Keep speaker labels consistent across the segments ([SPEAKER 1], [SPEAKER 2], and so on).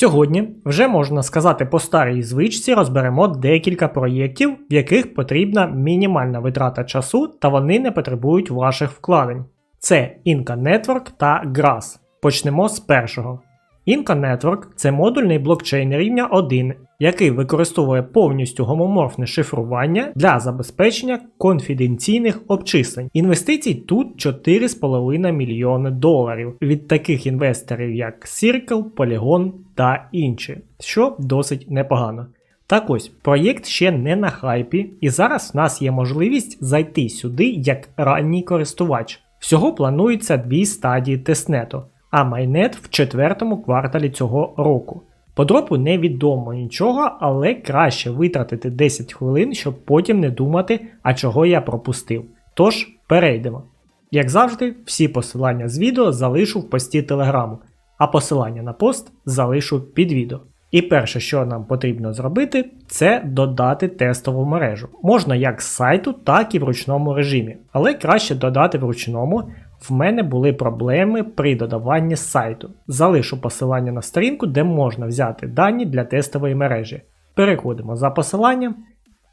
[SPEAKER 1] Сьогодні, вже можна сказати, по старій звичці розберемо декілька проєктів, в яких потрібна мінімальна витрата часу та вони не потребують ваших вкладень. Це Inca Network та Grass. Почнемо з першого. Inca Network це модульний блокчейн рівня 1, який використовує повністю гомоморфне шифрування для забезпечення конфіденційних обчислень. Інвестицій тут 4,5 мільйони доларів від таких інвесторів, як Circle, Polygon та інші, що досить непогано. Так ось, проєкт ще не на хайпі, і зараз в нас є можливість зайти сюди як ранній користувач. Всього планується дві стадії тестнету, а майнет в четвертому кварталі цього року. По дропу невідомо нічого, але краще витратити 10 хвилин, щоб потім не думати, а чого я пропустив. Тож, перейдемо. Як завжди, всі посилання з відео залишу в пості телеграму, а посилання на пост залишу під відео. І перше, що нам потрібно зробити, це додати тестову мережу. Можна як з сайту, так і в ручному режимі, але краще додати в ручному. В мене були проблеми при додаванні сайту. Залишу посилання на сторінку, де можна взяти дані для тестової мережі. Переходимо за посиланням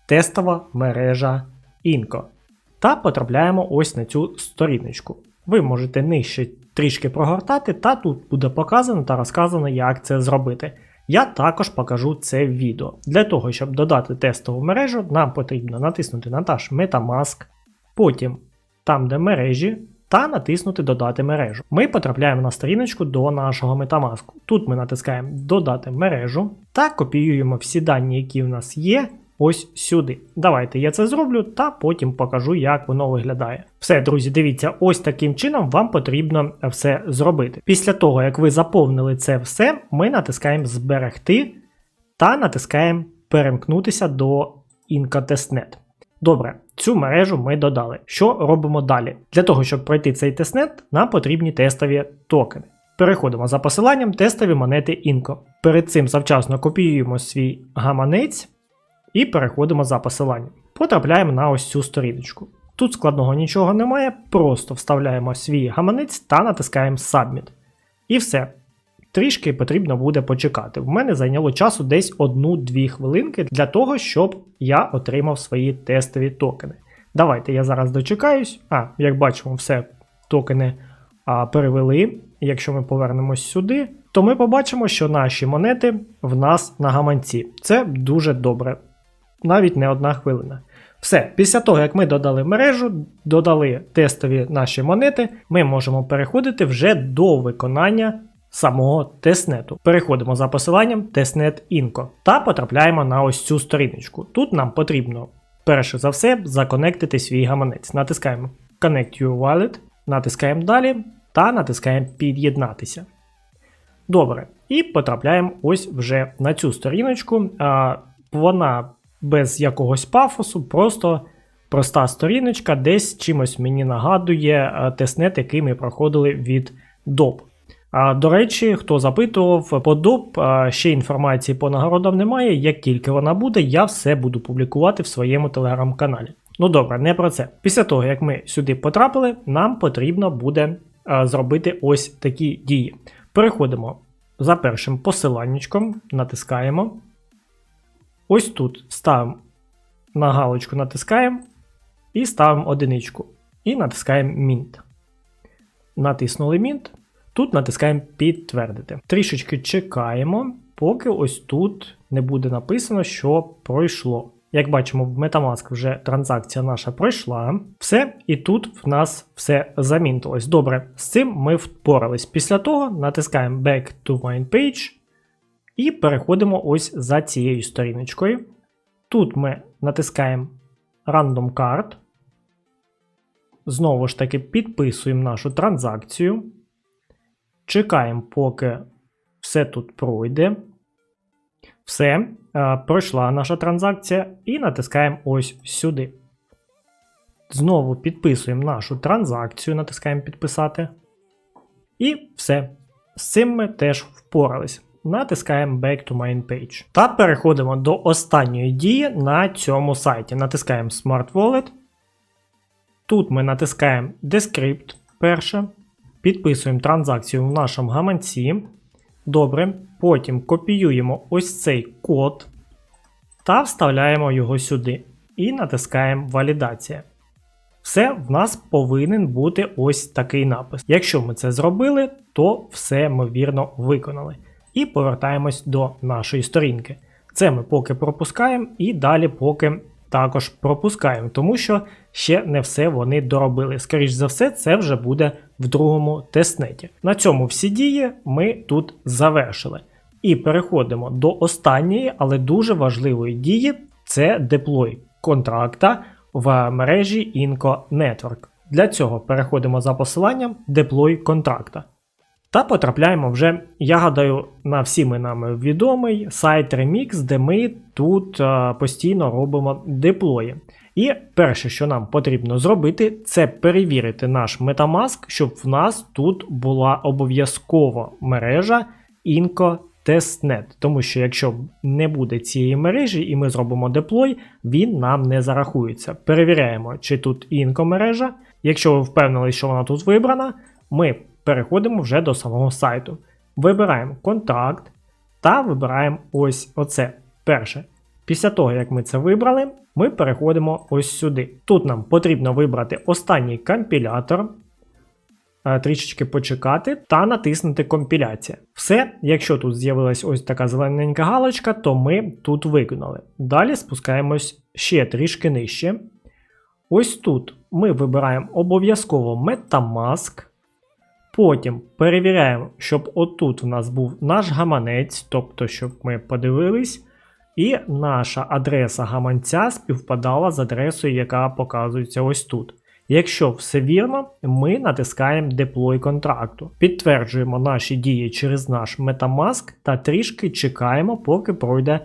[SPEAKER 1] Тестова мережа Inco. Та потрапляємо ось на цю сторіночку. Ви можете нижче трішки прогортати, та тут буде показано та розказано, як це зробити. Я також покажу це відео. Для того, щоб додати тестову мережу, нам потрібно натиснути на наш Metamask, потім там, де мережі, та натиснути Додати мережу. Ми потрапляємо на сторіночку до нашого Metamask. Тут ми натискаємо Додати мережу та копіюємо всі дані, які в нас є. Ось сюди. Давайте я це зроблю та потім покажу, як воно виглядає. Все, друзі, дивіться, ось таким чином вам потрібно все зробити. Після того, як ви заповнили це все, ми натискаємо Зберегти та натискаємо Перемкнутися до Incatestnet. Добре, цю мережу ми додали. Що робимо далі? Для того, щоб пройти цей тестнет, нам потрібні тестові токени. Переходимо за посиланням тестові монети Inco. Перед цим завчасно копіюємо свій гаманець і переходимо за посиланням. Потрапляємо на ось цю сторіночку. Тут складного нічого немає, просто вставляємо свій гаманець та натискаємо Submit. І все. Трішки потрібно буде почекати. В мене зайняло часу десь 1-2 хвилинки для того, щоб я отримав свої тестові токени. Давайте я зараз дочекаюсь. А, як бачимо, все токени а, перевели. Якщо ми повернемось сюди, то ми побачимо, що наші монети в нас на гаманці. Це дуже добре. Навіть не одна хвилина. Все, після того, як ми додали мережу, додали тестові наші монети, ми можемо переходити вже до виконання самого тестнету. Переходимо за посиланням Testnet Inco та потрапляємо на ось цю сторіночку. Тут нам потрібно, перше за все, законектити свій гаманець. Натискаємо Connect Your Wallet, натискаємо далі та натискаємо Під'єднатися. Добре, і потрапляємо ось вже на цю сторіночку. Вона без якогось пафосу, просто проста сторіночка, десь чимось мені нагадує тестнет, який ми проходили від DOP. До речі, хто запитував по доп, ще інформації по нагородам немає. Як тільки вона буде, я все буду публікувати в своєму телеграм-каналі. Ну добре, не про це. Після того, як ми сюди потрапили, нам потрібно буде зробити ось такі дії. Переходимо за першим посиланнячком, натискаємо. Ось тут ставимо на галочку, натискаємо і ставимо одиничку. І натискаємо Mint. Натиснули Mint. Тут натискаємо підтвердити. Трішечки чекаємо, поки ось тут не буде написано, що пройшло. Як бачимо, в Metamask вже транзакція наша пройшла. Все, і тут в нас все замінтилось. Добре, з цим ми впорались. Після того натискаємо Back to Main Page і переходимо ось за цією сторіночкою. Тут ми натискаємо Random Card. Знову ж таки, підписуємо нашу транзакцію. Чекаємо, поки все тут пройде. Все, е, пройшла наша транзакція, і натискаємо ось сюди. Знову підписуємо нашу транзакцію, натискаємо підписати. І все. З цим ми теж впорались. Натискаємо Back to Main Page. Та переходимо до останньої дії на цьому сайті. Натискаємо Smart Wallet. Тут ми натискаємо Descript перше. Підписуємо транзакцію в нашому гаманці. Добре. Потім копіюємо ось цей код та вставляємо його сюди. І натискаємо Валідація. Все в нас повинен бути ось такий напис. Якщо ми це зробили, то все ми вірно виконали. І повертаємось до нашої сторінки. Це ми поки пропускаємо, і далі поки також пропускаємо, тому що ще не все вони доробили. Скоріше за все, це вже буде в другому тестнеті. На цьому всі дії ми тут завершили. І переходимо до останньої, але дуже важливої дії це деплой контракта в мережі Inco Network. Для цього переходимо за посиланням Deploy контракта. Та потрапляємо вже, я гадаю, на всіми нами відомий сайт Remix, де ми тут а, постійно робимо деплої. І перше, що нам потрібно зробити, це перевірити наш Metamask, щоб в нас тут була обов'язкова мережа Inco Testnet. Тому що якщо не буде цієї мережі і ми зробимо деплой, він нам не зарахується. Перевіряємо, чи тут Inco мережа. Якщо ви впевнились, що вона тут вибрана, ми переходимо вже до самого сайту. Вибираємо контракт та вибираємо ось оце перше. Після того, як ми це вибрали, ми переходимо ось сюди. Тут нам потрібно вибрати останній компілятор, е, трішечки почекати та натиснути компіляція. Все, якщо тут з'явилась ось така зелененька галочка, то ми тут виконали. Далі спускаємось ще трішки нижче. Ось тут ми вибираємо обов'язково Metamask. Потім перевіряємо, щоб отут у нас був наш гаманець, тобто, щоб ми подивились, і наша адреса гаманця співпадала з адресою, яка показується ось тут. Якщо все вірно, ми натискаємо Deploy контракту, підтверджуємо наші дії через наш Metamask та трішки чекаємо, поки пройде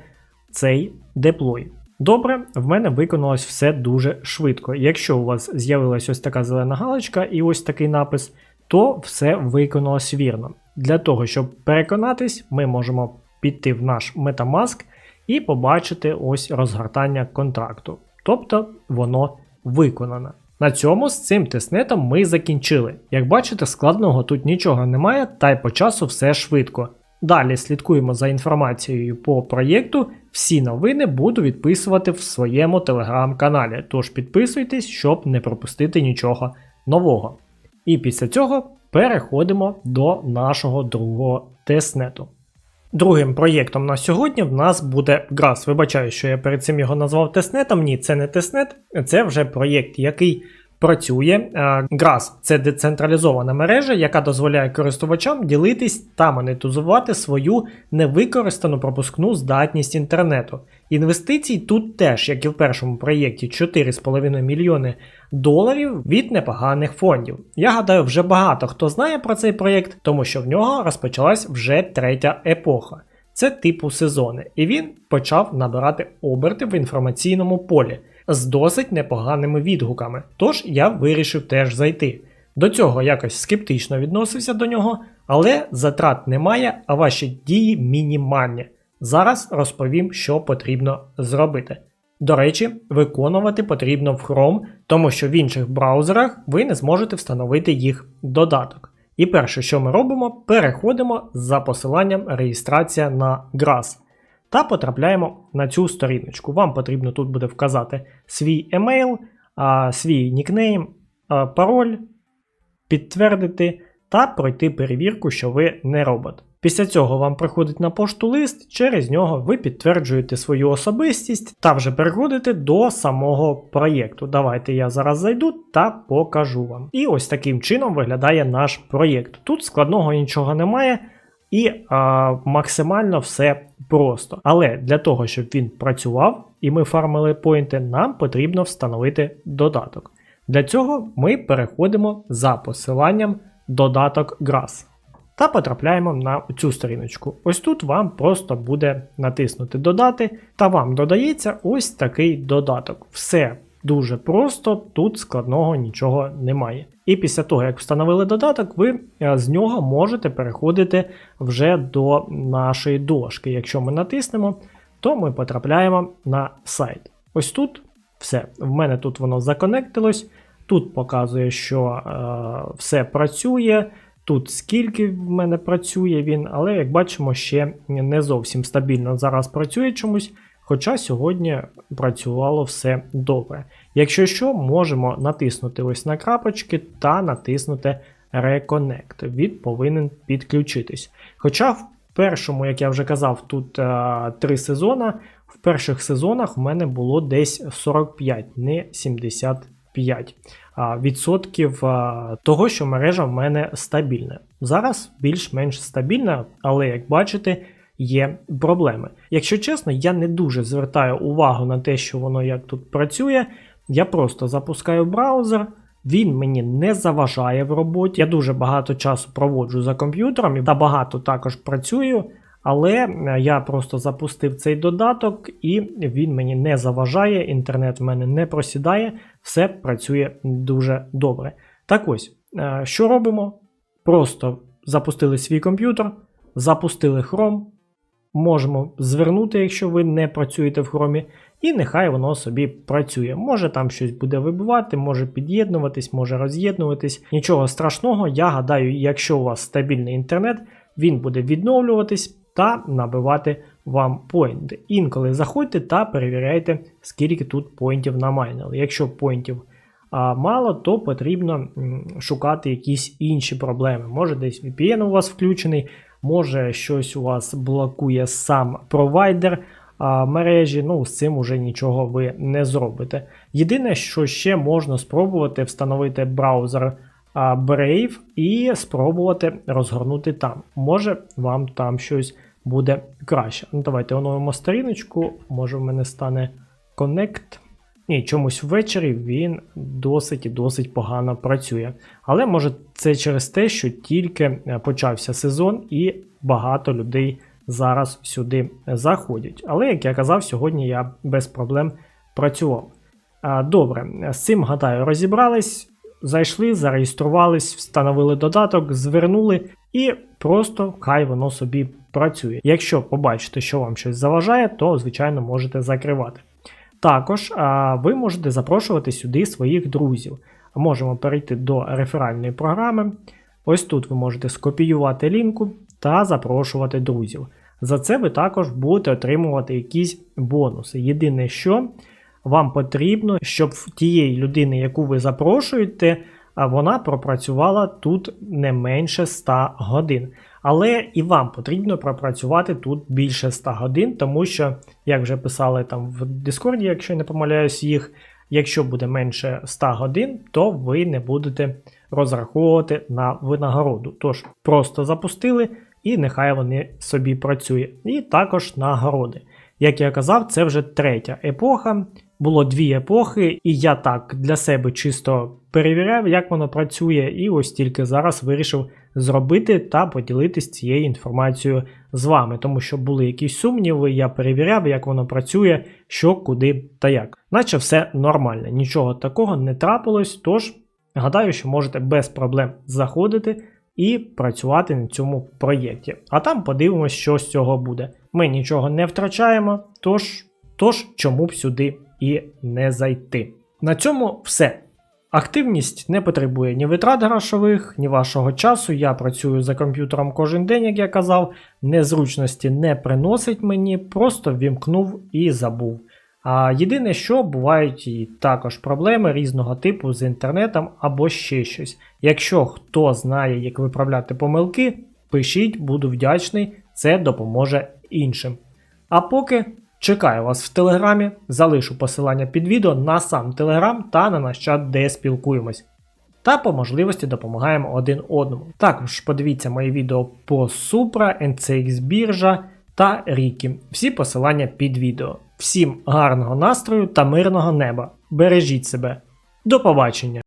[SPEAKER 1] цей деплой. Добре, в мене виконалось все дуже швидко. Якщо у вас з'явилась ось така зелена галочка і ось такий напис, то все виконалось вірно. Для того, щоб переконатись, ми можемо піти в наш Metamask і побачити ось розгортання контракту. Тобто воно виконане. На цьому з цим тестнетом ми закінчили. Як бачите, складного тут нічого немає, та й по часу все швидко. Далі слідкуємо за інформацією по проєкту. Всі новини буду відписувати в своєму телеграм-каналі. Тож підписуйтесь, щоб не пропустити нічого нового. І після цього переходимо до нашого другого тестнету. Другим проєктом на сьогодні в нас буде Грас. Вибачаю, що я перед цим його назвав тестнетом. Ні, це не тестнет, це вже проєкт, який працює. GRAS – це децентралізована мережа, яка дозволяє користувачам ділитись та монетизувати свою невикористану пропускну здатність інтернету. Інвестицій тут теж, як і в першому проєкті, 4,5 мільйони доларів від непоганих фондів. Я гадаю, вже багато хто знає про цей проєкт, тому що в нього розпочалась вже третя епоха. Це типу сезони, і він почав набирати оберти в інформаційному полі з досить непоганими відгуками. Тож я вирішив теж зайти. До цього якось скептично відносився до нього, але затрат немає, а ваші дії мінімальні. Зараз розповім, що потрібно зробити. До речі, виконувати потрібно в Chrome, тому що в інших браузерах ви не зможете встановити їх додаток. І перше, що ми робимо, переходимо за посиланням реєстрація на GRAS та потрапляємо на цю сторіночку. Вам потрібно тут буде вказати свій емейл, свій нікнейм, пароль, підтвердити та пройти перевірку, що ви не робот. Після цього вам приходить на пошту лист, через нього ви підтверджуєте свою особистість та вже переходите до самого проєкту. Давайте я зараз зайду та покажу вам. І ось таким чином виглядає наш проєкт. Тут складного нічого немає. І а, максимально все просто. Але для того, щоб він працював і ми фармили поінти, нам потрібно встановити додаток. Для цього ми переходимо за посиланням додаток Grass та потрапляємо на цю сторіночку. Ось тут вам просто буде натиснути Додати, та вам додається ось такий додаток. Все дуже просто, тут складного нічого немає. І після того, як встановили додаток, ви е, з нього можете переходити вже до нашої дошки. Якщо ми натиснемо, то ми потрапляємо на сайт. Ось тут все. В мене тут воно законектилось. Тут показує, що е, все працює. Тут скільки в мене працює він, але як бачимо, ще не зовсім стабільно зараз працює чомусь. Хоча сьогодні працювало все добре. Якщо що, можемо натиснути ось на крапочки та натиснути Reconnect. Він повинен підключитись. Хоча в першому, як я вже казав, тут а, три сезона. В перших сезонах в мене було десь 45, не 75 а, відсотків а, того, що мережа в мене стабільна. Зараз більш-менш стабільна, але як бачите, є проблеми. Якщо чесно, я не дуже звертаю увагу на те, що воно як тут працює. Я просто запускаю браузер. Він мені не заважає в роботі. Я дуже багато часу проводжу за комп'ютером та багато також працюю, але е, я просто запустив цей додаток і він мені не заважає, інтернет в мене не просідає, все працює дуже добре. Так ось, е, що робимо? Просто запустили свій комп'ютер, запустили Chrome, можемо звернути, якщо ви не працюєте в Chrome, і нехай воно собі працює. Може там щось буде вибивати, може під'єднуватись, може роз'єднуватись. Нічого страшного, я гадаю, якщо у вас стабільний інтернет, він буде відновлюватись та набивати вам поінти. Інколи заходьте та перевіряйте, скільки тут поінтів намайнили. Якщо поінтів мало, то потрібно шукати якісь інші проблеми. Може десь VPN у вас включений, може щось у вас блокує сам провайдер мережі. Ну, з цим уже нічого ви не зробите. Єдине, що ще можна спробувати встановити браузер Brave і спробувати розгорнути там. Може вам там щось буде краще. Ну, Давайте оновимо сторіночку, може в мене стане Connect. Ні, чомусь ввечері він досить і досить погано працює. Але може це через те, що тільки е, почався сезон і багато людей зараз сюди заходять. Але, як я казав, сьогодні я без проблем працював. Добре, з цим гадаю, розібрались, зайшли, зареєструвались, встановили додаток, звернули і просто хай воно собі працює. Якщо побачите, що вам щось заважає, то звичайно можете закривати. Також а, ви можете запрошувати сюди своїх друзів. Можемо перейти до реферальної програми. Ось тут ви можете скопіювати лінку та запрошувати друзів. За це ви також будете отримувати якісь бонуси. Єдине, що вам потрібно, щоб в тієї людини, яку ви запрошуєте, вона пропрацювала тут не менше 100 годин. Але і вам потрібно пропрацювати тут більше 100 годин, тому що, як вже писали там в Discord, якщо я не помиляюсь їх, якщо буде менше 100 годин, то ви не будете розраховувати на винагороду. Тож, просто запустили і нехай вони собі працює. І також нагороди. Як я казав, це вже третя епоха. Було дві епохи, і я так для себе чисто перевіряв, як воно працює, і ось тільки зараз вирішив зробити та поділитись цією інформацією з вами, тому що були якісь сумніви, я перевіряв, як воно працює, що, куди та як. Наче все нормально, нічого такого не трапилось, тож гадаю, що можете без проблем заходити і працювати на цьому проєкті. А там подивимось, що з цього буде. Ми нічого не втрачаємо, тож, тож чому б сюди і не зайти. На цьому все. Активність не потребує ні витрат грошових, ні вашого часу. Я працюю за комп'ютером кожен день, як я казав. Незручності не приносить мені, просто вімкнув і забув. А єдине, що бувають і також проблеми різного типу з інтернетом або ще щось. Якщо хто знає, як виправляти помилки, пишіть, буду вдячний, це допоможе іншим. А поки чекаю вас в телеграмі, залишу посилання під відео на сам телеграм та на наш чат, де спілкуємось. Та по можливості допомагаємо один одному. Також подивіться мої відео по Supra, NCX біржа та Рікі. Всі посилання під відео. Всім гарного настрою та мирного неба. Бережіть себе. До побачення!